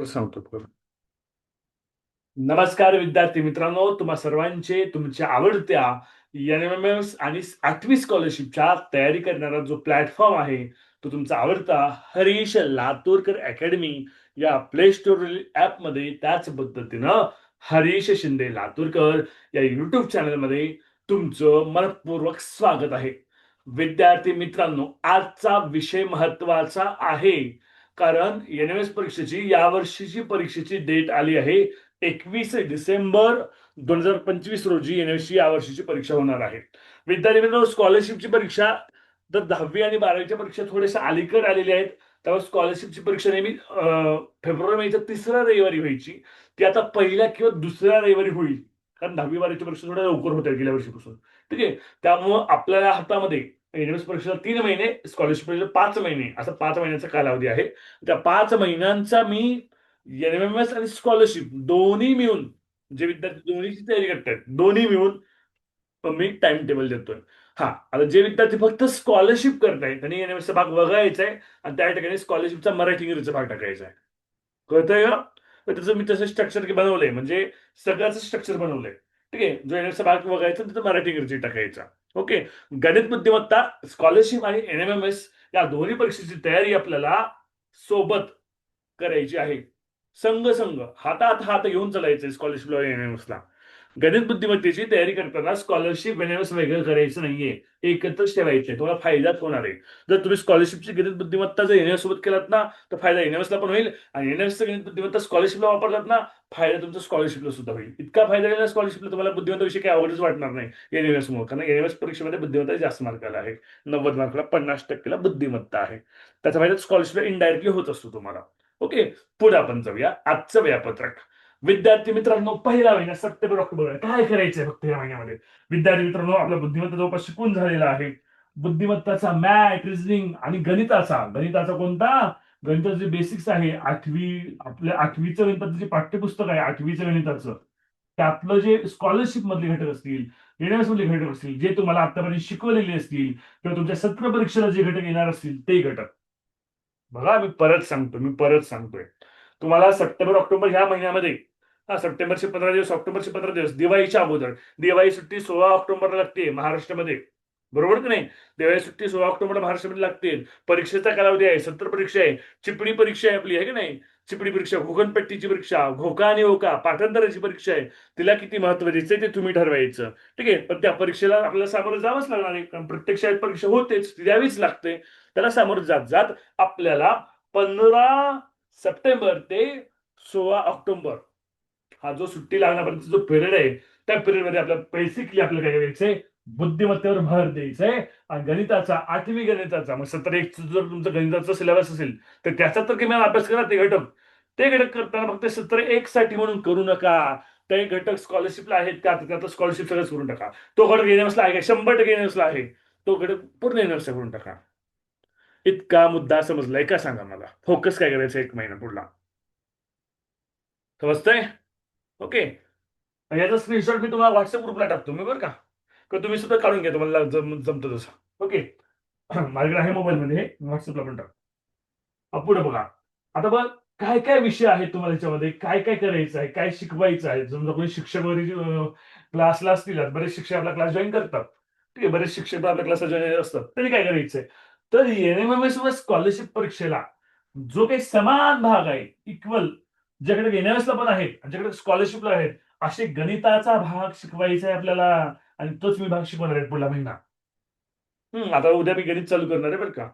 सांगतो नमस्कार विद्यार्थी मित्रांनो तुम्हा सर्वांचे तुमच्या आवडत्या एनएमएस आणि आठवी स्कॉलरशिपच्या तयारी करणारा जो प्लॅटफॉर्म आहे तो तुमचा आवडता हरीश लातूरकर अकॅडमी या प्ले स्टोर ऍपमध्ये त्याच पद्धतीनं हरीश शिंदे लातूरकर या युट्यूब चॅनलमध्ये तुमचं मनपूर्वक स्वागत आहे. विद्यार्थी मित्रांनो आजचा विषय महत्त्वाचा आहे. कारण एन एम एस परीक्षेची या वर्षीची परीक्षेची डेट आली आहे एकवीस डिसेंबर दोन हजार पंचवीस रोजी एन एस ची या वर्षीची परीक्षा होणार आहे. विद्यार्थी मित्रांनो स्कॉलरशिपची परीक्षा तर दहावी आणि बारावीच्या परीक्षा थोड्याशा अलीकडे आलेल्या आहेत. त्यामुळे स्कॉलरशिपची परीक्षा नेहमी फेब्रुवारी महिन्याच्या तिसऱ्या रविवारी व्हायची. ती आता पहिल्या किंवा दुसऱ्या रविवारी होईल. कारण दहावी बारावीची परीक्षा थोड्या लवकर होत्या गेल्या वर्षीपासून. ठीक आहे? त्यामुळं आपल्या हातामध्ये एनएमएस परीक्षेला तीन महिने स्कॉलरशिप परीक्षेला पाच महिने. असा पाच महिन्याचा कालावधी आहे. त्या पाच महिन्यांचा मी एनएमएस आणि स्कॉलरशिप दोन्ही मिळून जे विद्यार्थी दोन्हीची तयारी करतात दोन्ही मिळून मी टाइम टेबल देतोय. हा आता जे विद्यार्थी फक्त स्कॉलरशिप करतायत त्यांनी एनएमएसचा भाग वगळायचा आहे आणि त्या ठिकाणी स्कॉलरशिपचा मराठी इंग्रजीचा भाग टाकायचा आहे कळतंय का? त्याचं मी तसं स्ट्रक्चर बनवलंय म्हणजे सगळ्याचं स्ट्रक्चर बनवलंय. ठीक आहे? जो एनएमएसचा भाग वगळायचा तिथं मराठी इंग्रजी टाकायचा. ओके. गणित बुद्धिमत्ता स्कॉलरशिप आणि एस या दोन्ही परीक्षेची तयारी आपल्याला सोबत करायची आहे. संघ संघ हातात हात घेऊन चालायचं स्कॉलरशिपला ला. गणित बुद्धिमत्तेची तयारी करताना स्कॉलरशिप वेळेस वेगळं करायचं नाहीये. एकत्रच ठेवायचे तुम्हाला फायदाच होणार आहे. जर तुम्ही स्कॉलरशिपची गणित बुद्धिमत्ता जर एनएस सोबत केलात ना तर फायदा एनएसला पण होईल आणि एनएमएसचं गणित बुद्धिमत्ता स्कॉलरशिपला वापरलात ना फायदा तुमचा स्कॉलरशिपला सुद्धा होईल. इतका फायदा झाला स्कॉलरशिपला तुम्हाला बुद्धिमत्ताविषयी काही आवडच वाटणार नाही. एनएस मुळे कारण एनएस परीक्षेमध्ये बुद्धिमत्ता जास्त मार्काला आहे. नव्वद मार्काला पन्नास टक्केला बुद्धिमत्ता आहे. त्याचा फायदा स्कॉलरशिपला इनडायरेक्टली होत असतो तुम्हाला. ओके पुढे आपण जाऊया. आजचं वेळापत्रक. विद्यार्थी मित्रांनो पहिला महिना सप्टेंबर ऑक्टोबर काय करायचंय फक्त या महिन्यामध्ये? विद्यार्थी मित्रांनो आपला बुद्धिमत्ता जवळपास शिकून झालेला आहे. बुद्धिमत्ताचा मॅथ रिझनिंग आणि गणिताचा. गणिताचा कोणता? गणिताचं जे बेसिक्स आहे आठवी आपल्या आठवीचं गणिताचं जे पाठ्यपुस्तक आहे आठवीचं गणिताचं त्यातलं जे स्कॉलरशिप मधले घटक असतील एनएस मधले घटक असतील जे तुम्हाला आतापर्यंत शिकवलेले असतील किंवा तुमच्या सत्र परीक्षेला जे घटक येणार असतील ते घटक. बघा मी परत सांगतो मी परत सांगतोय. तुम्हाला सप्टेंबर ऑक्टोबर ह्या महिन्यामध्ये हा सप्टेंबरचे पंधरा दिवस ऑक्टोबरचे पंधरा दिवस दिवाळीच्या अगोदर. दिवाळी सुट्टी सोळा ऑक्टोबरला लागते महाराष्ट्रामध्ये. बरोबर की नाही? दिवाळी सुट्टी सोळा ऑक्टोबरला महाराष्ट्रामध्ये लागते. परीक्षेचा कालावधी आहे सत्र परीक्षा आहे चिपणी परीक्षा आहे आपली आहे की नाही? चिपडी परीक्षा घोकणपट्टीची परीक्षा घोका आणि ओका पाठांतराची परीक्षा आहे. तिला किती महत्त्व द्यायचं ते तुम्ही ठरवायचं. ठीक आहे? पण त्या परीक्षेला आपल्याला सामोरं जावंच लागणार आहे. कारण प्रत्येक शाळेत परीक्षा होतेच ती द्यावीच लागते. त्याला सामोरं जात जात आपल्याला पंधरा सप्टेंबर ते सोळा ऑक्टोबर हा जो सुट्टी लागण्यापर्यंत जो पिरियड आहे त्या पिरियडमध्ये आपल्याला बेसिकली आपल्याला काय करायचंय? बुद्धिमत्तेवर भर द्यायचंय. आणि गणिताचा आठवी गणिताचा मग सत्तर एक जर तुमचं गणिताचा सिलेबस असेल तर त्याचा तर किमान अभ्यास करा ते घटक. ते घटक करताना फक्त सत्तर एक साठी म्हणून करू नका. ते घटक स्कॉलरशिपला आहेत त्यात त्याचा स्कॉलरशिप सगळंच करून टाका. तो घटक येण्यासला आहे का? शंभर टक्के येण्यासला आहे. तो घटक पूर्ण येण्यासला करून टाका. इतका मुद्दा समजलाय का सांगा मला? फोकस काय करायचं एक महिना पुढला? समजतंय? ओके? याचा स्क्रीनशॉट मी तुम्हाला व्हॉट्सअप ग्रुपला टाकतो मी बरं का? किंवा तुम्ही सुद्धा काढून घ्या तुम्हाला जम जमतं तसं. ओके? माझ्याकडे आहे मोबाईलमध्ये व्हॉट्सअपला पण टाक पुढे बघा. आता बघ काय काय विषय आहेत तुम्हाला याच्यामध्ये? काय काय करायचं आहे? काय शिकवायचं आहे? समजा कोणी शिक्षक वगैरे क्लासला असतील बरेच शिक्षक आपला क्लास जॉईन करतात. ठीक आहे बरेच शिक्षक आपल्या क्लासला जॉईन असतात. तरी काय करायचंय तर एनएमएमएस व स्कॉलरशिप परीक्षेला जो काही समान भाग आहे इक्वल ज्याकडे एनएमएसला पण आहेत ज्याकडे स्कॉलरशिपला आहेत असे गणिताचा भाग शिकवायचा आहे आपल्याला आणि तोच मी भाग शिकवणार आहे पुढला महिना. हम्म आता उद्या मी गणित चालू करणार आहे बरं का.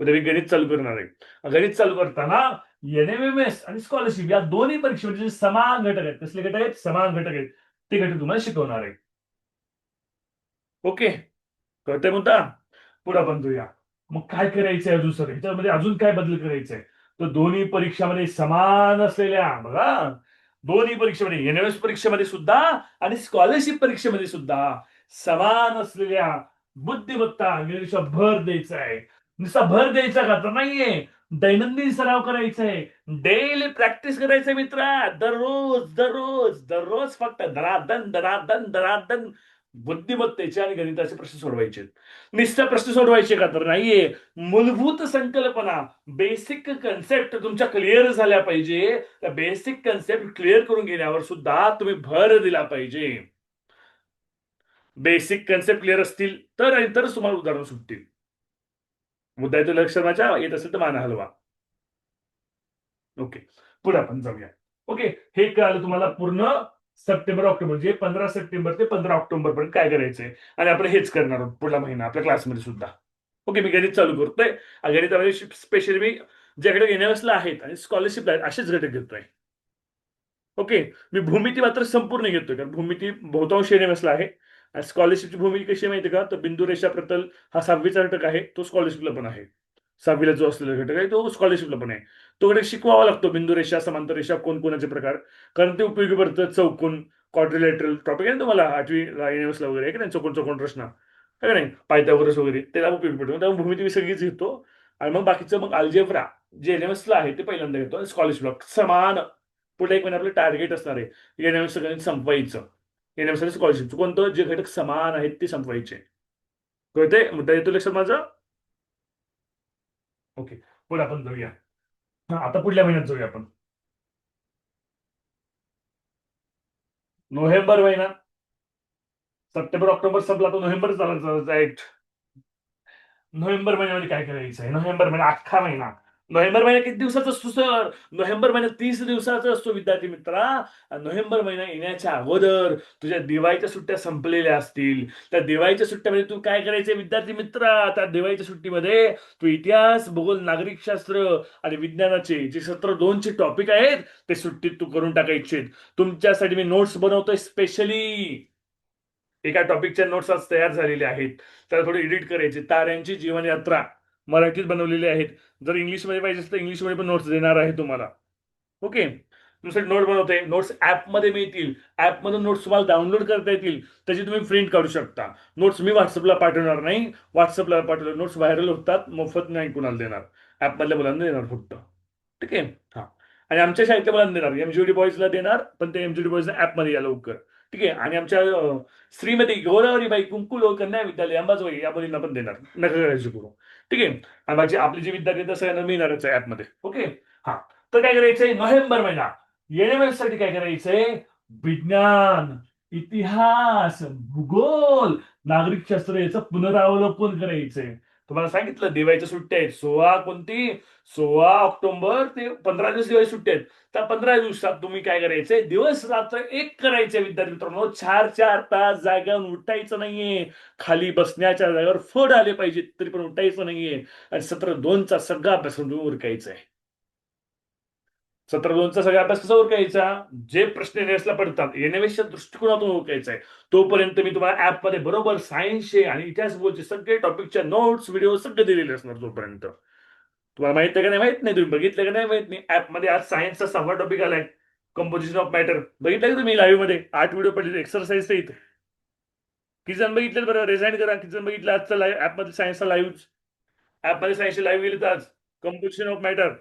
उद्या मी गणित चालू करणार आहे. गणित चालू करताना एनएमएमएस आणि स्कॉलरशिप या दोन्ही परीक्षेमध्ये जे समान घटक आहेत. कसले घटक आहेत? समान घटक आहेत. ते घटक तुम्हाला शिकवणार आहे. ओके. कळतंय मुद्दा पुढे आपण जाऊया. मग काय करायचंय अजून सर? ह्याच्यामध्ये अजून काय बदल करायचंय? तर दोन्ही परीक्षामध्ये समान असलेल्या बघा. दोन्ही परीक्षेमध्ये एनएमएस परीक्षेमध्ये सुद्धा आणि स्कॉलरशिप परीक्षेमध्ये सुद्धा समान असलेल्या बुद्धिमत्ता इंग्लिशला भर द्यायचा आहे. नुसता भर द्यायचा का? तर नाहीये. दैनंदिन सराव करायचा आहे. डेली प्रॅक्टिस करायचंय मित्रा. दररोज दररोज दररोज फक्त धराधन धराधन धराधन बुद्धिमत्तेचे आणि गणिताचे प्रश्न सोडवायचे. निस्ता प्रश्न सोडवायचे का? तर नाहीये. मूलभूत संकल्पना बेसिक कन्सेप्ट तुमच्या क्लिअर झाल्या पाहिजे. त्या बेसिक कन्सेप्ट क्लिअर करून घेण्यावर सुद्धा तुम्ही भर दिला पाहिजे. बेसिक कन्सेप्ट क्लिअर असतील तर आणि तरच तुम्हाला उदाहरण सुटतील. मुद्दा येतो लक्ष माझ्या? येत असेल तर माना हलवा. ओके पुढे आपण जाऊया. ओके हे कळालं तुम्हाला पूर्ण. सप्टेंबर ऑक्टोबर म्हणजे पंधरा सप्टेंबर ते पंधरा ऑक्टोबर पर्यंत काय करायचंय? आणि आपण हेच करणार आहोत पुढला महिना आपल्या क्लासमध्ये सुद्धा. ओके मी गणित चालू करतोय. गणितामध्ये स्पेशली मी ज्याकडे घटक एनएसला आहेत आणि स्कॉलरशिपला आहेत असेच घटक घेतोय. ओके मी भूमिती मात्र संपूर्ण घेतोय कारण भूमिती बहुतांश एनएमएसला आहे. आणि स्कॉलरशिपची भूमिती कशी आहे माहिती का? तर बिंदू रेषा प्रतल हा सहावीचा घटक आहे तो स्कॉलरशिपला पण आहे. सहावीला जो असलेला घटक आहे तो स्कॉलरशिपला पण आहे. तो घटक शिकवावा लागतो बिंदू रेषा समांतर रेषा कोण कोणाचे प्रकार. कारण ते उपयोगी पडतं चौकोन क्वाड्रिलेटरल टॉपिक आहे ना तुम्हाला आठवी युनिव्हर्सला वगैरे आहे की नाही? चौकोन चौकोन रचना आहे का नाही? पायथागोरस वगैरे त्याला उपयोगी पडतो. त्यामुळे भूमिती मी सगळीच घेतो. आणि मग बाकीचं मग अल्जेब्रा जे एनएमएसला आहे ते पहिल्यांदा घेतो. आणि ब्लॉक समान. पुढे एक महिना आपलं टार्गेट असणार आहे. एनएमएस गणित संपवायचं. एनएमएस स्कॉलरशिप स्कॉलरशिपचं कोणतं? जे घटक समान आहेत ते संपवायचे. कळते मुद्दा येतो लक्षात माझं? ओके. पुढे आपण जाऊया. हा, आता पुढल्या महिन्यात जाऊया आपण. नोव्हेंबर महिना. सप्टेंबर ऑक्टोबर संपला तर नोव्हेंबर नोव्हेंबर महिन्यामध्ये काय करायचं आहे नोव्हेंबर महिना अख्खा महिना. नोव्हेंबर महिना किती दिवसाचा असतो सर? नोव्हेंबर महिना तीस दिवसाचा असतो विद्यार्थी मित्रा. नोव्हेंबर महिना येण्याच्या अगोदर तुझ्या दिवाळीच्या सुट्ट्या संपलेल्या असतील. त्या दिवाळीच्या सुट्ट्यामध्ये तू काय करायचे विद्यार्थी मित्रा? त्या दिवाळीच्या सुट्टीमध्ये तू इतिहास भूगोल नागरिकशास्त्र आणि विज्ञानाचे जे सत्र दोनचे टॉपिक आहेत ते सुट्टीत तू करून टाकायचे तुमच्यासाठी मी नोट्स बनवतोय स्पेशली एका टॉपिकच्या नोट्स आज तयार झालेल्या आहेत. त्याला थोडे एडिट करायचे. ताऱ्यांची जीवनयात्रा. मराठीत बनवलेले आहेत. जर इंग्लिशमध्ये पाहिजे असेल तर इंग्लिशमध्ये पण नोट्स देणार आहे तुम्हाला. ओके दुसरे नोट बनवते. नोट्स ॲपमध्ये मिळतील. ॲपमधून नोट्स तुम्हाला डाउनलोड करता येतील. त्याची तुम्ही प्रिंट काढू शकता. नोट्स मी व्हॉट्सअपला पाठवणार नाही. व्हॉट्सअपला पाठवले नोट्स व्हायरल होतात. मोफत नाही कुणाला देणार. ॲपमधल्या मुलांना देणार फक्त. ठीक आहे? हां. आणि आमच्या शाळेतल्या मुलांना देणार. एमजीडी बॉईजला देणार. पण ते एमजीडी बॉईजला ॲपमध्ये या लवकर. ठीक आहे. आणि आमच्या श्रीमती गोदावरीबाई कुंकुलो हो, कन्या विद्यालय अंबाजोगाई या मुलींना पण देणार. नका करायची करू ठीक आहे? आणि बाकी आपले जे विद्यार्थी आहेत, तसं मिळणारच आहे ऍपमध्ये ओके? हा. तर काय करायचंय? नोव्हेंबर महिना. एनएमएससाठी काय करायचंय? विज्ञान इतिहास भूगोल नागरिक शास्त्र याचं पुनरावलोकन करायचंय. तुम्हाला सांगितलं दिवाळीच्या सुट्ट्या आहेत. सोळा कोणती? सोळा ऑक्टोबर ते पंधरा दिवस दिवाळी सुट्ट्या आहेत. त्या पंधरा दिवसात तुम्ही काय करायचंय? दिवस रात्र एक करायचे विद्यार्थी मित्रांनो. चार चार तास जाग्यावर उठायचं नाहीये. खाली बसण्याच्या जागेवर फड आले पाहिजे तरी पण उठायचं नाहीये. आणि सत्र दोनचा सगळा अभ्यास तुम्ही उरकायचा आहे सत्र दोनचा सगळा अभ्यास कसा उरकायचा? जे प्रश्न एनएसला पडतात एनएसच्या दृष्टिकोनातून उरकायचा आहे तोपर्यंत मी तुम्हाला ऍपमध्ये बरोबर सायन्सचे आणि इतिहास बोलचे सगळे टॉपिकच्या नोट्स व्हिडिओ सगळे दिलेले असणार तोपर्यंत तुम्हाला माहीत आहे का नाही? माहीत नाही. तुम्ही बघितलं का नाही? माहीत नाही. ऍपमध्ये आज सायन्सचा सहावा टॉपिक आलाय. कंपोजिशन ऑफ मॅटर बघितलं का तुम्ही लाईव्हमध्ये? आठ व्हिडिओ पडले एक्सरसाइज इथे किती जण बघितलं बरं? रिझाईन करा. किती जण बघितलं आजचा लाईव्ह ऍपमध्ये सायन्सचा लाईव्ह ऍपमध्ये सायन्सचे लाईव्ह गेले आज. कंपोजिशन ऑफ मॅटर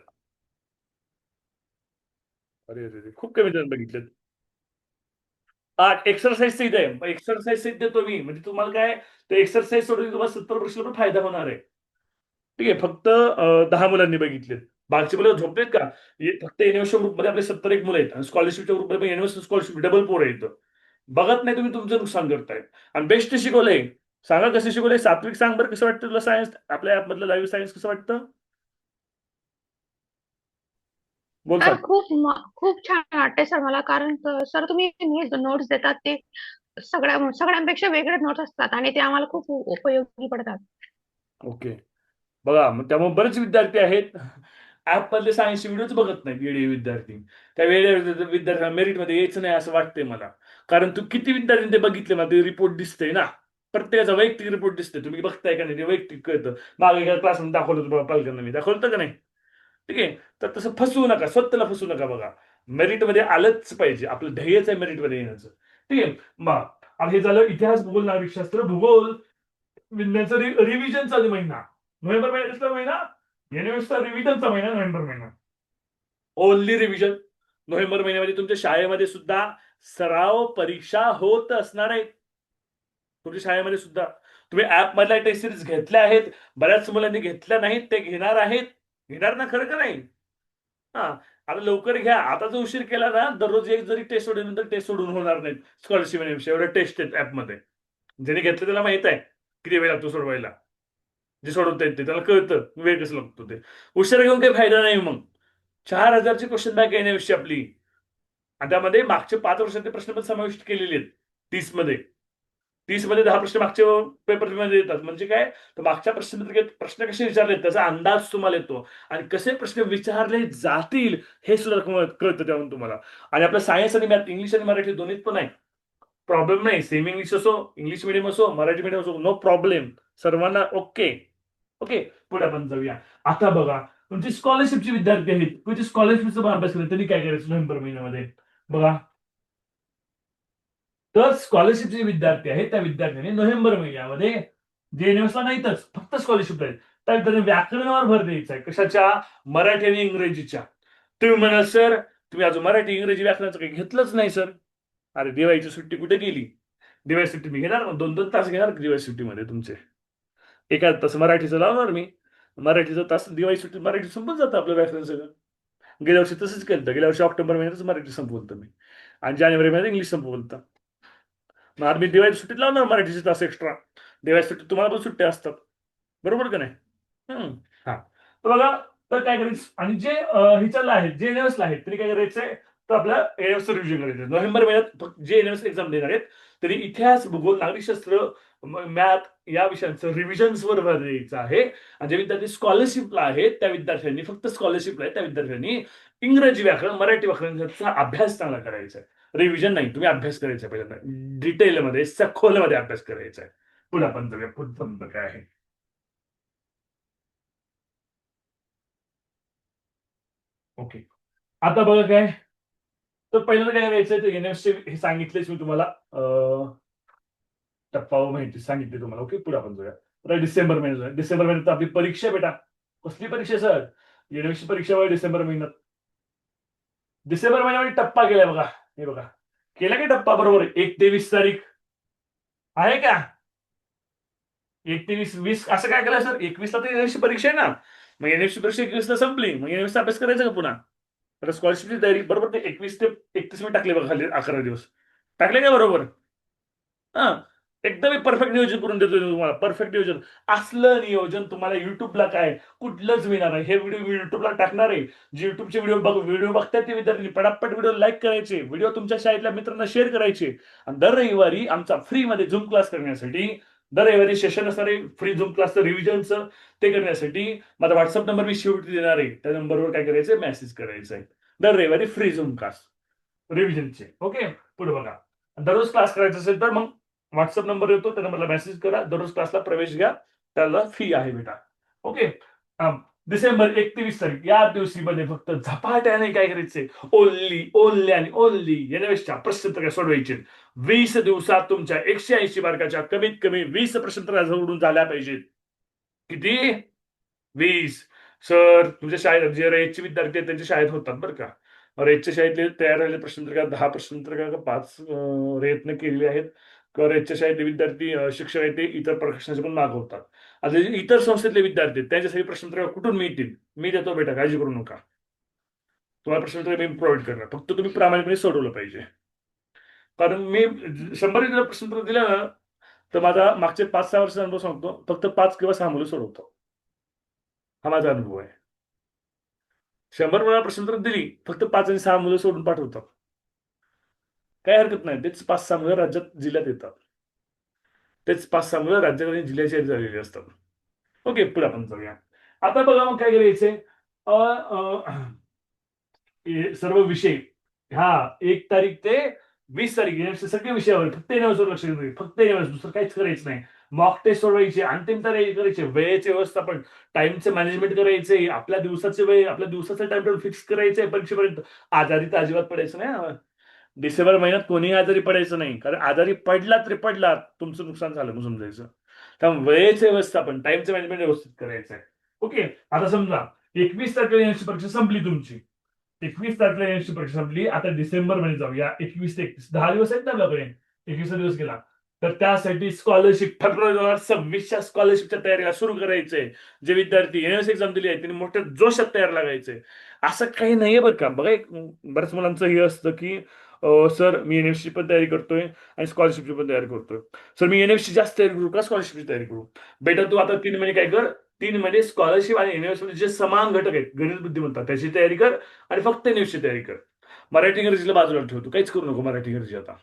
अरे अरे खूप कमी जण बघितलेत. आठ एक्सरसाइज इथे आहे. एक्सरसाइज देतो मी म्हणजे तुम्हाला काय ते एक्सरसाइज सोडून तुम्हाला सत्तर वर्षाला पण फायदा होणार आहे. ठीक आहे फक्त दहा मुलांनी बघितलेत. बाकीचे मुलं झोपलेत का? हे फक्त युनिव्हर्सिटी ग्रुपमध्ये आपले सत्तर एक मुलं आहेत. आणि स्कॉलरशिपच्या ग्रुपमध्ये युनिव्हर्सिटी स्कॉलरशिप डबल पोर आहेत. बघत नाही तुम्ही तुमचं नुकसान करताय आणि बेस्ट शिकवलंय. सांगा कसं शिकवलंय? सात्विक सांग बरं कसं वाटतं तुला सायन्स आपल्या ऍपमधलं लाईव्ह सायन्स कसं वाटतं? बोल सर. खूप म- खूप छान वाटते सर मला कारण सर तुम्ही नोट्स देतात ते सगळ्या सगळ्यांपेक्षा वेगळे नोट्स असतात आणि ते आम्हाला खूप उ- उपयोगी पडतात. ओके. बघा मग त्यामुळे बरेच विद्यार्थी आहेत. ऍप मधले सायन्सचे व्हिडिओच बघत नाहीत वेळे विद्यार्थी. त्या वेळे विद्यार्थ्यांना मेरिटमध्ये यायचं नाही असं वाटतंय मला. कारण तू किती विद्यार्थी ते बघितले ना ते रिपोर्ट दिसतंय ना? प्रत्येकाचा वैयक्तिक रिपोर्ट दिसतोय. तुम्ही बघताय का नाही ते वैयक्तिक कळतं. मागे एका क्लासमध्ये दाखवलं तुम्हाला पालकांना मी. दाखवलं का नाही? ठीक आहे? तर तसं फसवू नका स्वतःला फसवू नका बघा. मेरिटमध्ये आलंच पाहिजे. आपलं ध्येयच आहे मेरिटमध्ये येण्याचं. ठीक आहे? मग हे झालं इतिहास भूगोल नागरिकशास्त्र भूगोल. विज्ञानचं रिव्हिजन चालू महिना. नोव्हेंबर महिना महिना एनएमएसचा रिव्हिजनचा महिना नोव्हेंबर महिना. ओनली रिव्हिजन नोव्हेंबर महिन्यामध्ये तुमच्या शाळेमध्ये सुद्धा सराव परीक्षा होत असणार आहेत तुमच्या शाळेमध्ये सुद्धा. तुम्ही ऍप मधल्या टेस्ट सिरीज घेतल्या आहेत. बऱ्याच मुलांनी घेतल्या नाहीत ते घेणार आहेत. घेणार ना खरं का नाही? हा. आता लवकर घ्या. आता जर उशीर केला ना दररोज एक जरी टेस्ट सोडून तर टेस्ट सोडून होणार नाहीत. स्कॉलरशिप एवढ्या टेस्ट आहेत ऍपमध्ये ज्याने घेतलं त्याला माहीत आहे. किती वेळ लागतो सोडवायला? जे सोडवता येते त्याला कळतं. वेळ कसं लागतो ते. उशीर घेऊन काही फायदा नाही मग. चार हजारची क्वेश्चन बँक येण्याविषयी आपली. आणि त्यामध्ये मागचे पाच वर्षाचे प्रश्न पण समाविष्ट केलेले आहेत. तीसमध्ये तीसमध्ये दहा प्रश्न मागच्या पेपरमध्ये येतात. म्हणजे काय? तर मागच्या प्रश्नपत्रिकेत प्रश्न कसे विचारले त्याचा अंदाज तुम्हाला येतो. आणि कसे प्रश्न विचारले जातील हे सुद्धा कळतं त्यावरून तुम्हाला. आणि आपलं सायन्स आणि मॅथ इंग्लिश आणि मराठी दोन्हीत पण आहे. प्रॉब्लेम नाही. सेम इंग्लिश असो इंग्लिश मिडियम असो मराठी मिडियम असो नो प्रॉब्लेम सर्वांना ओके ओके पुढे आपण जाऊया. आता बघा तुमची स्कॉलरशिपचे विद्यार्थी आहेत. तुमची स्कॉलरशिपचा अभ्यास करत त्यांनी काय करायचं नोव्हेंबर महिन्यामध्ये? बघा तर स्कॉलरशिप जे विद्यार्थी आहेत त्या विद्यार्थ्यांनी नोव्हेंबर महिन्यामध्ये जेएनएसला नाहीतच फक्त स्कॉलरशिप आहेत त्या विद्यार्थ्यांनी व्याकरणावर भर द्यायचा आहे. कशाच्या? मराठी आणि इंग्रजीच्या. तुम्ही म्हणाल सर तुम्ही अजून मराठी इंग्रजी व्याकरणाचं काही घेतलंच नाही सर. अरे दिवाळीची सुट्टी कुठे गेली? दिवाळी सुट्टी मी घेणार दोन दोन तास घेणार दिवाळी सुट्टीमध्ये तुमचे. एका तास मराठीचं लावणार मी. मराठीचं तास दिवाळी सुट्टी मराठी संपून जातं आपलं व्याकरण सगळं. गेल्या वर्षी तसंच केलं गेल्या वर्षी ऑक्टोबर महिन्यातच मराठी संपवलं मी. आणि जानेवारी महिन्यात इंग्लिश संपवलं मग मी दिवाळी सुट्टीत लावणार मराठीचे तास एक्स्ट्रा दिवाळी सुट्टीत तुम्हाला पण सुट्ट्या असतात. बरोबर का नाही? हम्म. हा. तर बघा तर काय करायचं? आणि जे हिच्याला आहेत जे एनएसला आहेत त्यांनी काय करायचंय तर आपल्या एनएस रिव्हिजन करायचं नोव्हेंबर महिन्यात जे एनएस एक्झाम देणार आहेत त्यांनी इतिहास भूगोल नागरिकशास्त्र मॅथ या विषयांचं रिव्हिजन्सवर भर द्यायचं आहे. आणि जे विद्यार्थी स्कॉलरशिपला आहेत त्या विद्यार्थ्यांनी फक्त स्कॉलरशिपला आहेत त्या विद्यार्थ्यांनी इंग्रजी व्याकरण मराठी व्याकरणाचा अभ्यास चांगला करायचा आहे. रिव्हिजन नाही तुम्ही अभ्यास करायचा आहे पहिल्यांदा. डिटेलमध्ये सखोलमध्ये अभ्यास करायचा आहे. पुन्हा आपण जाऊया पुढचं काय आहे. ओके आता बघा काय? तर पहिल्यांदा काय करायचंय तर एनएफसी हे सांगितलेच मी तुम्हाला. टप्पा माहिती सांगितली तुम्हाला. ओके पुढे आपण जाऊया. तर डिसेंबर महिन्यात जाऊया. डिसेंबर महिन्यात आपली परीक्षा बेटा. कसली परीक्षा सर? एनएफसी परीक्षा डिसेंबर महिन्यात. डिसेंबर महिन्यामध्ये टप्पा केलाय बघा. हे बघा. केला का टप्पा बरोबर? एक ते वीस तारीख. आहे का? एक ते वीस वीस असं काय केलं सर? एकवीसला तर एनएफसी परीक्षा आहे ना. मग एनएफसी परीक्षा एकवीसला संपली. मग एनएफसी अभ्यास करायचा का पुन्हा? आता स्कॉलरशिपची तयारी. बरोबर ते एकवीस ते एकतीस मी टाकले बघा खाली अकरा दिवस. टाकले का बरोबर? हा. एकदम परफेक्ट नियोजन करून देतो तुम्हाला. परफेक्ट नियोजन. असलं नियोजन तुम्हाला युट्यूबला काय? कुठलंच मिळणार नाही. हे व्हिडिओ मी युट्यूबला टाकणार आहे. जे युट्यूबचे व्हिडिओ बघ व्हिडिओ बघतात ते विद्यार्थी पटापट व्हिडिओ लाईक करायचे. व्हिडिओ तुमच्या शाळेतल्या मित्रांना शेअर करायचे. आणि दर रविवारी आमचा फ्रीमध्ये झूम क्लास करण्यासाठी दर रविवारी सेशन असणारे फ्री झूम क्लासचं रिव्हिजनचं ते करण्यासाठी माझा व्हॉट्सअप नंबर मी शेवटी देणार आहे. त्या नंबरवर काय करायचं मेसेज करायचा आहे दर रविवारी फ्री झूम क्लास रिव्हिजनचे ओके पुढे बघा. दररोज क्लास करायचा असेल तर मग व्हॉट्सअप नंबर येतो त्या नंबरला मेसेज करा. दररोज क्लासला प्रवेश घ्या. त्याला फी आहे बेटा. ओके um, डिसेंबर एकतीस तारीख. या दिवशीमध्ये फक्त झपाट्याने काय करायचे? ओनली ओनली आणि ओनली येण्यापेक्षा प्रश्नपत्रिका सोडवायचे? वीस दिवसात तुमच्या एकशे ऐंशी मार्काच्या कमीत कमी वीस प्रश्नपत्रिका जोडून झाल्या पाहिजेत. किती? वीस. सर तुमच्या शाळेत जे रेतचे विद्यार्थी आहेत त्यांच्या शाळेत होतात बरं का. रेतच्या शाळेतले तयार झालेले प्रश्नपत्रिका दहा प्रश्नपत्रिका का पाच प्रयत्न रेतने केलेले आहेत? किंवा शाळेतले विद्यार्थी शिक्षक आहेत ते इतर प्रश्नाचे पण मागवतात आता जे इतर संस्थेतले विद्यार्थी आहेत त्यांच्यासाठी प्रश्नपत्र कुठून मिळतील? मी देतो बेटा काळजी करू नका. तुम्हाला प्रश्नपत्र मी प्रोव्हाइड करणार. फक्त तुम्ही प्रामाणिकपणे सोडवलं पाहिजे. कारण मी शंभर जर प्रश्नपत्र दिलं ना तर माझा मागचे पाच सहा वर्षाचा अनुभव सांगतो. फक्त पाच किंवा सहा मुलं सोडवतो. हा माझा अनुभव आहे. शंभर वेळा प्रश्नपत्र दिली फक्त पाच आणि सहा मुलं सोडून पाठवतात. काही हरकत नाही. तेच पाच सहा मुलं राज्यात जिल्ह्यात येतात. तेच पाच सहा मुलं राज्यात आणि जिल्ह्याच्या झालेली असतात. ओके पुढे आपण जाऊया. आता बघा मग काय करायचंय? सर्व विषय. हा एक तारीख ते वीस तारीख या सगळे विषयावर फक्त येण्यावर लक्ष द्यायचं फक्त येण्यावर दुसरं काहीच करायचं नाही. मॉक टेस्ट सोडवायचे अंतिम तारीख करायचे. वेळेचे व्यवस्थापन टाइमचे मॅनेजमेंट करायचे आपल्या दिवसाचे वेळ आपल्या दिवसाचा टाइम टेबल फिक्स करायचे परीक्षेपर्यंत. आजारी तर अजिबात पडायचं नाही डिसेंबर महिन्यात कोणी आजारी पडायचं नाही. कारण आजारी पडला तरी पडला तुमचं नुकसान झालं म्हणून समजायचं. त्यामुळे वेळेचे व्यवस्थापन टाइमचं मॅनेजमेंट व्यवस्थित करायचं आहे ओके आता समजा एकवीस तारखेला यांची परीक्षा संपली तुमची. एकवीस तारखेला यांची परीक्षा संपली आता डिसेंबरमध्ये जाऊया एकवीस ते एकतीस दहा दिवस आहेत ना आपल्याकडे. एकवीस दिवस गेला. तर त्यासाठी स्कॉलरशिप फेब्रुवारी दोन हजार सव्वीसच्या स्कॉलरशिपच्या तयारीला सुरू करायचंय. जे विद्यार्थी एनएस एक्झाम दिली आहे त्यांनी मोठ्या जोशात तयार लागायचंय. असं काही नाहीये बरं का. बघा एक बऱ्याच मुलांचं हे असतं की सर मी एन एनएफसी पण तयारी करतोय आणि स्कॉलरशिपची पण तयारी करतोय. सर मी एनएफसी जास्त तयारी करू का स्कॉलरशिपची तयारी करू? बेटर तू आता तीन महिने काय कर? तीन महिने स्कॉलरशिप आणि एनएफसी जे समान घटक आहेत गणित बुद्धिमत्ता त्याची तयारी कर आणि फक्त एनएफसी तयारी कर. मराठी इंग्रजीला बाजूला ठेवतो काहीच करू नको मराठी इंग्रजी आता.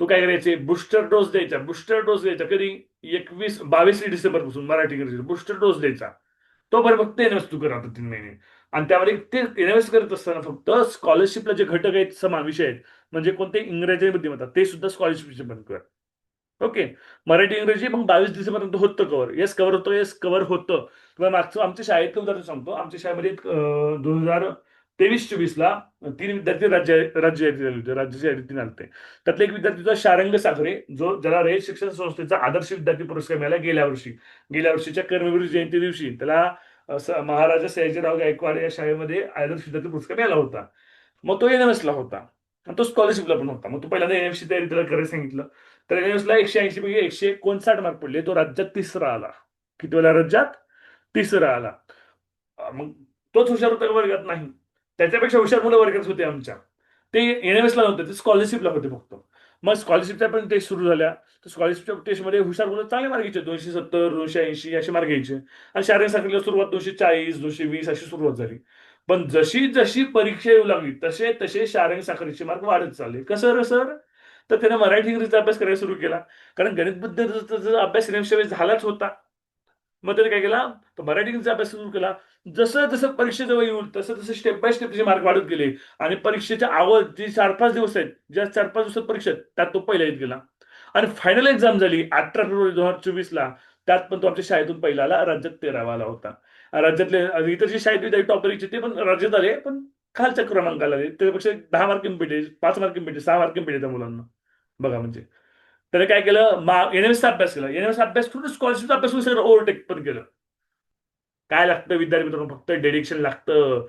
तू काय करायचे? बुस्टर डोस द्यायचा बुस्टर डोस द्यायचा. कधी? एकवीस बावीस डिसेंबरपासून मराठी इंग्रजीला बुस्टर डोस द्यायचा. तो बरं फक्त एनएस तू कर आता तीन महिने. आणि त्यामध्ये ते इन्व्हेस्ट करत असताना फक्त स्कॉलरशिपला जे घटक आहेत समान विषय आहेत म्हणजे कोणते इंग्रजी बुद्धिमत्ता ते सुद्धा स्कॉलरशिपचे बंद कर ओके मराठी इंग्रजी मग बावीस डिसेंबरपर्यंत होतं कव्हर येस कव्हर होतं येस कव्हर होतं. किंवा मागचं आमच्या शाळेतलं उदाहरण सांगतो. आमच्या शाळेमध्ये दोन हजार तेवीस चोवीसला तीन विद्यार्थी राज्य राज्य झाले होते. राज्याच्या यादीतून आलते त्यातले एक विद्यार्थी होता शारंग साखरे जो ज्याला रयत शिक्षण संस्थेचा आदर्श विद्यार्थी पुरस्कार मिळाला गेल्या वर्षी. गेल्या वर्षीच्या कर्मवीर जयंती दिवशी. त्याला महाराजा सयाजीराव गायकवाड या शाळेमध्ये आयदर विद्यार्थी पुरस्कार मिळाला होता. मग तो एनएमएसला होता. आणि तो स्कॉलरशिपला पण होता. मग तो पहिल्यांदा एनएमसी तयारी त्याला करायला सांगितलं. तर एनएमएसला एकशे ऐंशी पैकी एकशे एकोणसाठ मार्क पडले. तो राज्यात तिसरा आला. किती वेळा राज्यात? तिसरा आला. मग तोच हुशार होता वर्गात? नाही. त्याच्यापेक्षा हुशार मुलं वर्गात होते आमच्या. ते एनएमएसला नव्हते ते स्कॉलरशिपला होते फक्त. मग स्कॉलरशिपच्या पण टेस्ट सुरू झाल्या. तर स्कॉलरशिपच्या टेस्टमध्ये हुशार मुलं चांगले मार्क घ्यायचे. दोनशे सत्तर दोनशे ऐंशी असे मार्क घ्यायचे. आणि शारीरिक साखरेला सुरुवात दोनशे चाळीस दोनशे वीस अशी सुरुवात झाली. पण जशी जशी परीक्षा येऊ लागली तसे तसे शारीरिक साखरेचे मार्क वाढत चालले. कसं सर तर त्याने मराठी इंग्रजीचा अभ्यास करायला सुरू केला. कारण गणित बुद्ध अभ्यास झालाच होता. मग त्याने काय केला? तर मराठी अभ्यास सुरू केला. जसं जसं परीक्षेजवळ येऊन तसं तसं स्टेप बाय स्टेप त्याचे मार्क वाढत गेले. आणि परीक्षेच्या आवड जे चार पाच दिवस आहेत ज्या चार पाच दिवसात परीक्षा आहेत त्यात तो पहिला येत गेला. आणि फायनल एक्झाम झाली अठरा फेब्रुवारी दोन हजार चोवीसला. त्यात पण तो आमच्या शाळेतून पहिला आला राज्यात तेरावा आला होता. राज्यातले इतर जे शाळेत विद्यार्थी टॉपरीचे ते पण राज्यात आले पण खालच्या क्रमांकाला आले. त्याच्यापेक्षा दहा मार्किंग भेटे पाच मार्किंग भेटे सहा मार्किंग भेटे त्या मुलांना. बघा म्हणजे. त्याने काय केलं? मा एनएमएसचा अभ्यास केला. एनएमएस अभ्यास करून स्कॉलरशिपचा अभ्यास करून सगळं ओव्हरटेक पण केलं. काय लागतं विद्यार्थी मित्रांनो? फक्त डेडिक्शन लागतं.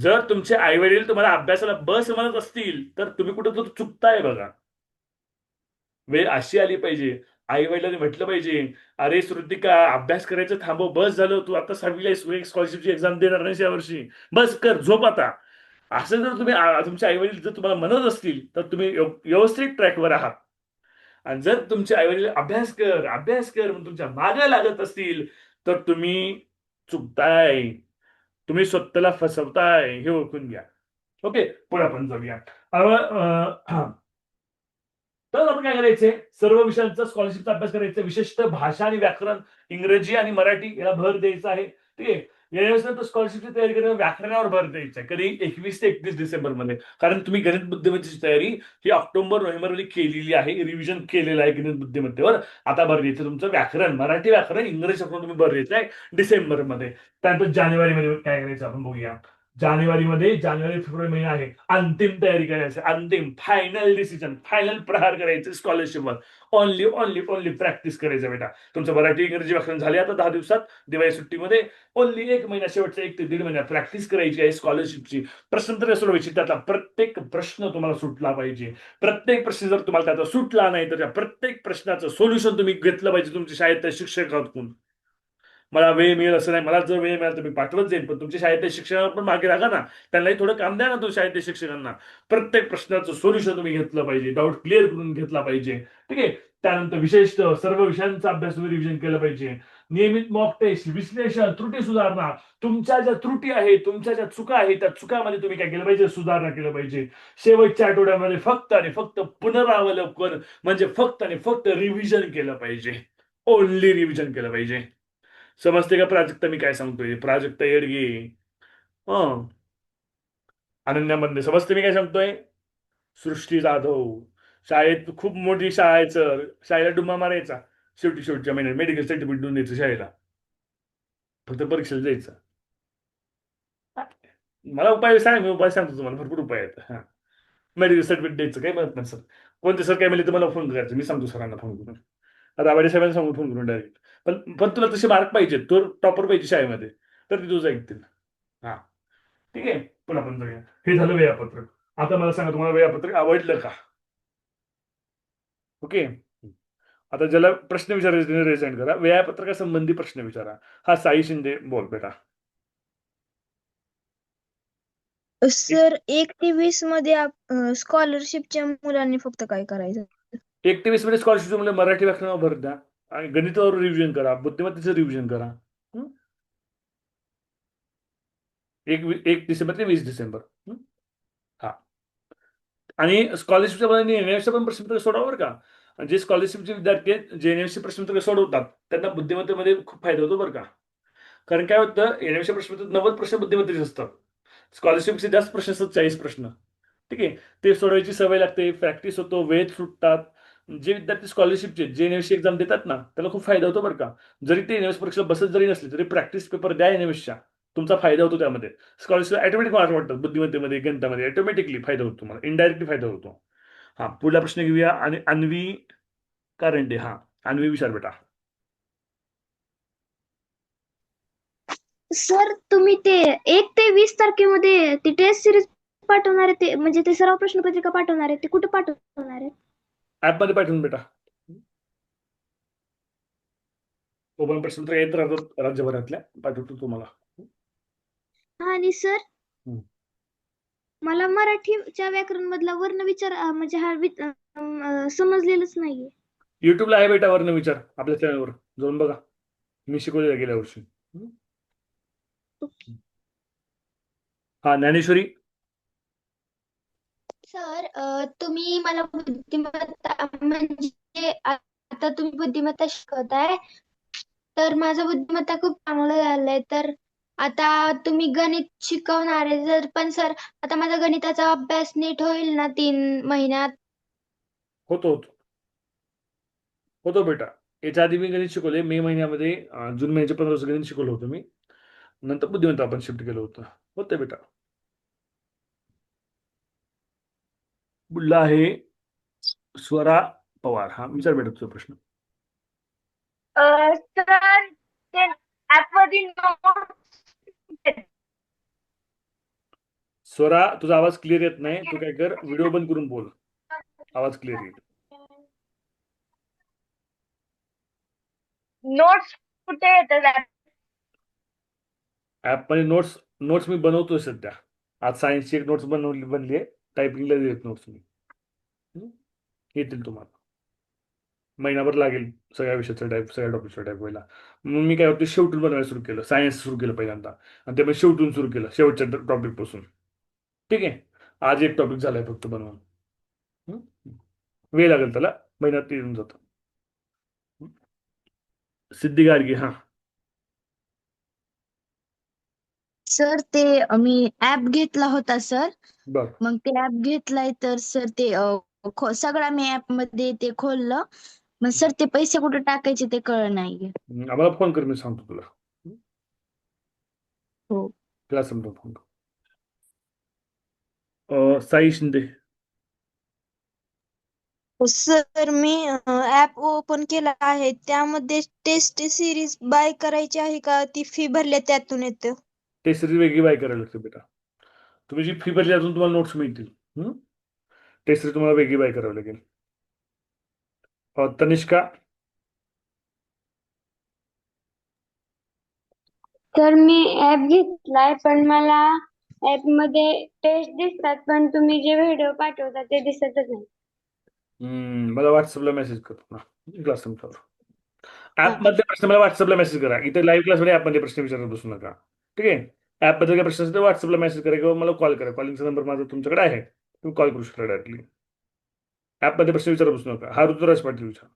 जर तुमचे आई वडील तुम्हाला अभ्यासाला बस म्हणत असतील तर तुम्ही कुठं तर चुकताय बघा. वेळ अशी आली पाहिजे. आई वडिलांनी म्हटलं पाहिजे अरे श्रुतिका अभ्यास करायचं थांबव. बस झालं. तू आता सहावीला स्कॉलरशिपची एक्झाम देणार नाही या वर्षी. बस कर. झोप आता. असं जर तुम्ही तुमचे आई वडील जर तुम्हाला म्हणत असतील तर तुम्ही व्यवस्थित ट्रॅकवर आहात. आणि जर तुमचे आईवडील अभ्यास कर अभ्यास कर म्हणून तुमच्या मागे लागत असतील तर तुम्ही चुकताय. तुम्ही स्वतःला फसवताय हे ओळखून घ्या. ओके पुढे आपण जाऊया. तर आपण काय करायचे सर्व विषयांचा स्कॉलरशिपचा अभ्यास करायचा विशेषतः भाषा आणि व्याकरण इंग्रजी आणि मराठी याला भर द्यायचा आहे. ठीक आहे? यानंतर स्कॉलरशिपची तयारी करणं व्याकरणावर भर द्यायचा आहे. कधी एकवीस ते एकतीस डिसेंबरमध्ये कारण तुम्ही गणित बुद्धिमत्तेची तयारी ही ऑक्टोबर नोव्हेंबरमध्ये केलेली आहे. रिव्हिजन केलेलं आहे गणित बुद्धिमत्तेवर. आता भर द्यायचं तुमचं व्याकरण. मराठी व्याकरण इंग्रजी तुम्ही भर द्यायचं आहे डिसेंबरमध्ये त्यानंतर जानेवारीमध्ये काय करायचं आपण बघूया. जानेवारीमध्ये जानेवारी फेब्रुवारी महिना आहे. अंतिम तयारी करायची अंतिम फायनल डिसिजन फायनल प्रहार करायचे स्कॉलरशिपवर ओनली ओनली ओनली प्रॅक्टिस करायचं बेटा. तुमचं मराठी इंग्रजी व्याकरण झाले आता दहा दिवसात. दिवाळी सुट्टीमध्ये ओनली एक महिना शेवटचा एक ते दीड महिना प्रॅक्टिस करायची आहे स्कॉलरशिपची प्रश्नोत्तर सोडवायची त्याचा प्रत्येक प्रश्न तुम्हाला सुटला पाहिजे. प्रत्येक प्रश्न जर तुम्हाला त्याचा सुटला नाही तर त्या प्रत्येक प्रश्नाचं सोल्युशन तुम्ही घेतलं पाहिजे तुमच्या शाळेत शिक्षकातून मला वेळ मिळेल असं नाही मला जर वेळ मिळाला तर मी पाठवत जाईल पण तुमच्या शाळेतल्या शिक्षकांना पण मागे राहा ना. त्यांनाही थोडं काम द्या ना तुम्ही शाळेतल्या शिक्षकांना. प्रत्येक प्रश्नाचं सोल्युशन तुम्ही घेतलं पाहिजे डाऊट क्लिअर करून घेतला पाहिजे. ठीक आहे? त्यानंतर विशेषतः सर्व विषयांचा अभ्यास तुम्ही रिव्हिजन केलं पाहिजे. नियमित मॉक टेस्ट विश्लेषण त्रुटी सुधारणा. तुमच्या ज्या त्रुटी आहेत तुमच्या ज्या चुका आहेत त्या चुकामध्ये तुम्ही काय केलं पाहिजे? सुधारणा केलं पाहिजे. शेवटच्या आठवड्यामध्ये फक्त आणि फक्त पुनरावलोकन म्हणजे फक्त आणि फक्त रिव्हिजन केलं पाहिजे. ओनली रिव्हिजन केलं पाहिजे. समजते का प्राजक्ता? मी काय सांगतोय? प्राजक्ता येडगे. ह. अनन्यामध्ये समजते मी काय सांगतोय? सृष्टी जाधव. शाळेत खूप मोठी शाळा आहे सर. शाळेला डुमा मारायचा. शेवटी शेवटच्या महिन्यात मेडिकल सर्टिफिकेट देऊन द्यायचं शाळेला. फक्त परीक्षेला जायचं. मला उपाय सांग मी उपाय सांगतो तुम्हाला. भरपूर उपाय आहेत. हा. मेडिकल सर्टिफिकेट द्यायचं काही म्हणत नाही सर. कोणते सर? काय मिळेल तुम्हाला फोन करायचं. मी सांगतो सरांना फोन करून. राबाडे साहेबांना सांगून फोन करून डायरेक्ट पण पण तुला तसे मार्क पाहिजे तो टॉपर पाहिजे शाळेमध्ये. तर ते तुझं ऐकतील. हा. ठीक आहे. पण आपण जाऊया. हे झालं वेळापत्रक. आता मला सांगा तुम्हाला वेळापत्रक आवडलं का? ओके? आता ज्याला प्रश्न विचारायचे हँड करा. वेळापत्रकासंबंधी प्रश्न विचारा. हा साई शिंदे बोल बेटा. सर एक ते वीसमध्ये स्कॉलरशिपच्या मुलांनी फक्त काय करायचं? एक ते वीसमध्ये स्कॉलरशिप म्हणजे मराठी व्याकरणावर भर द्या. आणि गणितावर रिव्हिजन करा बुद्धिमत्तेचं रिव्हिजन करा. एक एक डिसेंबर ते वीस डिसेंबर. हा? आणि स्कॉलरशिपच्या मध्ये पण प्रश्नपत्र सोडवावर बरं का. जे स्कॉलरशिपचे विद्यार्थी आहेत जे एनएफसी प्रश्नपत्र सोडवतात त्यांना बुद्धिमत्तेमध्ये खूप फायदा होतो बरं का. कारण काय होतं एनएफचे प्रश्नपत्र नव्वद प्रश्न बुद्धिमत्तेचे असतात. स्कॉलरशिपचे जास्त प्रश्न असतात चाळीस प्रश्न. ठीक आहे? ते सोडवायची सवय लागते प्रॅक्टिस होतो वेळ सुटतात. जे विद्यार्थी स्कॉलरशिपचे जे एनएफसी एक्झाम देतात ना त्याला खूप फायदा होतो बरं का. जरी ते एनएफएस परीक्षेला बसत जरी नसले तरी प्रॅक्टिस पेपर द्या एनएफएसच्या तुमचा फायदा होतो त्यामध्ये. स्कॉलरशिप ऑटोमॅटिक मार्क वाटतं बुद्धिमत्तेमध्ये गणितामध्ये ऑटोमॅटिकली फायदा होतो तुम्हाला. इनडायरेक्टली फायदा होतो. हा पुढला प्रश्न घेऊया. आणि अन्वी कारंडे हा. अन्वी विचार बेटा. सर तुम्ही ते एक ते वीस तारखेमध्ये ती टेस्ट सिरीज पाठवणार आहे ते म्हणजे ते सर्व प्रश्नपत्रिका पाठवणार आहे ते कुठे पाठवणार? आहे ऍपमध्ये पाठवून बेटा. ओपन प्रश्नपत्र येत राहतात राज्यभरातल्या. पाठवतो तुम्हाला. हा आणि सर हम्म. मला मराठीच्या व्याकरण मधला वर्ण विचार अं, म्हणजे हा वि- अं, अं, समजलेलंच नाहीये. युट्यूबला आहे बेटा वरनं विचार आपल्या चॅनलवर. जाऊन बघा. मी शिकवलेलं गेल्या वर्षी. हं? हा ज्ञानेश्वरी. तुम्ही मला बुद्धिमत्ता म्हणजे आता तुम्ही बुद्धिमत्ता शिकवताय तर माझं बुद्धिमत्ता खूप चांगलं झालंय. तर आता तुम्ही गणित शिकवणार आहे जर पण सर आता माझा गणिताचा अभ्यास नीट होईल ना तीन महिन्यात? होतो होतो. होतो बेटा. याच्या आधी मी गणित शिकवले मे महिन्यामध्ये अं, जून महिन्याच्या पंधरा दिवस गणित शिकवलं होतं मी. नंतर बुद्धिमत्ता आपण शिफ्ट केलं होतं. होतं बेटा. बुडला आहे स्वरा पवार हा विचार बेटा तुझा प्रश्न सर ते ऍपवरती स्वरा तुझा आवाज क्लिअर येत नाही. तू काय कर व्हिडिओ बंद करून बोल. आवाज क्लिअर येईल. नोट्स कुठे येतात? ऍपमध्ये नोट्स नोट्स मी बनवतोय सध्या. आज सायन्सची एक नोट्स बनवली बनली आहे टायपिंगला देत नोट्स मी. येतील तुम्हाला. महिनाभर लागेल सगळ्या विषयाचा टाईप सगळ्या टॉपिकचा टाईप व्हायला. मग मी काय होतं शेवटून बनवायला सुरू केलं. सायन्स सुरू केलं पहिल्यांदा. आणि त्यामुळे शेवटून सुरू केलं शेवटच्या टॉपिकपासून ठीक आहे? आज एक टॉपिक झालाय फक्त बनवून. वेळ लागेल त्याला महिन्यात ते येऊन जातं. सिद्धी गार्गी हां. सर ते मी ऍप घेतला होता सर. बर. मग ते ऍप घेतलाय तर सर ते अं, खो- सगळा मी ऍपमध्ये ते खोललं. मग सर ते पैसे कुठे टाकायचे ते कळ नाहीये. हं, आम्हाला फोन कर मी सांगतो तुला. हो. क्लास समजा फोन कर. अं, साई शिंदे. सर मी ऍप ओपन केला आहे. त्यामध्ये टेस्ट सिरीज बाय करायची आहे का? ती फी भरल्या त्यातून येतं. ते सिरीज वेगळी बाय करायला लागते बेटा. तुम्ही जी फी भरली अजून तुम्हाला नोट्स मिळतील. हं? टेस्ट सिरीज तुम्हाला वेगळी बाय करावी लागेल. तनिष्का? तर मी ऍप घेतलाय पण मला ऍपमध्ये टेस्ट दिसतात पण तुम्ही जे व्हिडिओ पाठवता ते दिसतच नाही. मला व्हॉट्सअपला मेसेज कर ना. क्लास संपल्यावर ऍप मधले प्रश्न मला व्हॉट्सअपला मेसेज करा. इथे लाईव्ह क्लासमध्ये ऍपमध्ये प्रश्न विचारत बसू नका. ठीक आहे? ऍपबद्दल काही प्रश्न असेल तर व्हॉट्सअपला मेसेज करा किंवा मला कॉल करा. कॉलिंगचा नंबर माझा तुमच्याकडे आहे. तुम्ही कॉल करू शकता डायरेक्टली ऍपमध्ये प्रश्न विचारत बसू नका. हा ऋतुराज पाटील विचार.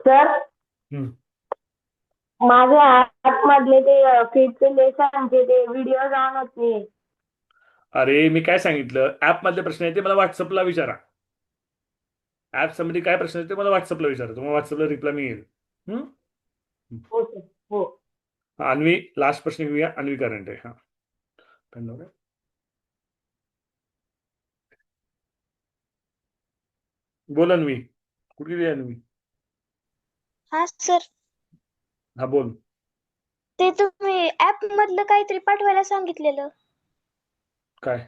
सर? हम्म. माझ्या ऍप मधले ते फिटचे लेसनचे ते व्हिडिओ होत नाही. अरे मी काय सांगितलं? ऍप मधले प्रश्न आहे ते मला व्हॉट्सअपला विचारा. ऍप संबंधी काय प्रश्न आहे ते मला व्हॉट्सअपला विचारा. तुम्हाला व्हॉट्सअपला रिप्लाय मी येईल हं? हो सर. हा, अन्वी लास्ट प्रश्न घेऊया. अन्वी करंट आहे. हा. लावूया. बोल अन्वी. कुठे गेली अन्वी? हा सर हा बोल. ते तुम्ही ऍप मधलं काहीतरी पाठवायला सांगितलेलं. काय?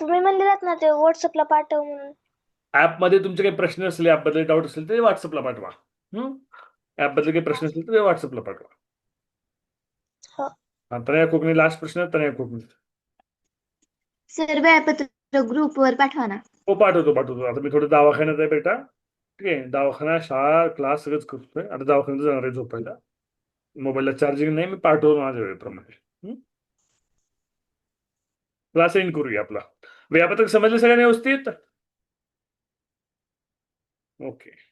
तुम्ही म्हणलेलात ना ते व्हॉट्सअपला पाठव म्हणून. ऍपमध्ये तुमचे काही प्रश्न असले ऍपबद्दल डाऊट असेल तर व्हॉट्सअपला पाठवा. ऍपबद्दल काही प्रश्न असतील तर ते व्हॉट्सअपला पाठवा. हो. तनया कोकणी लास्ट प्रश्न तनया कोकणी. सर वेळापत्रक ग्रुपवर पाठवा ना. हो पाठवतो पाठवतो. आता मी थोडं दवाखान्यात आहे बेटा. ठीक आहे दवाखाना शाळा क्लास सगळंच करतोय. आता दवाखान्यात जाणार आहे झोपायला. मोबाईलला चार्जिंग नाही मी पाठवतो माझ्या वेळेप्रमाणे. क्लास एंड करूया आपला. वेळापत्रक समजलं सगळ्यांनी व्यवस्थित? ओके.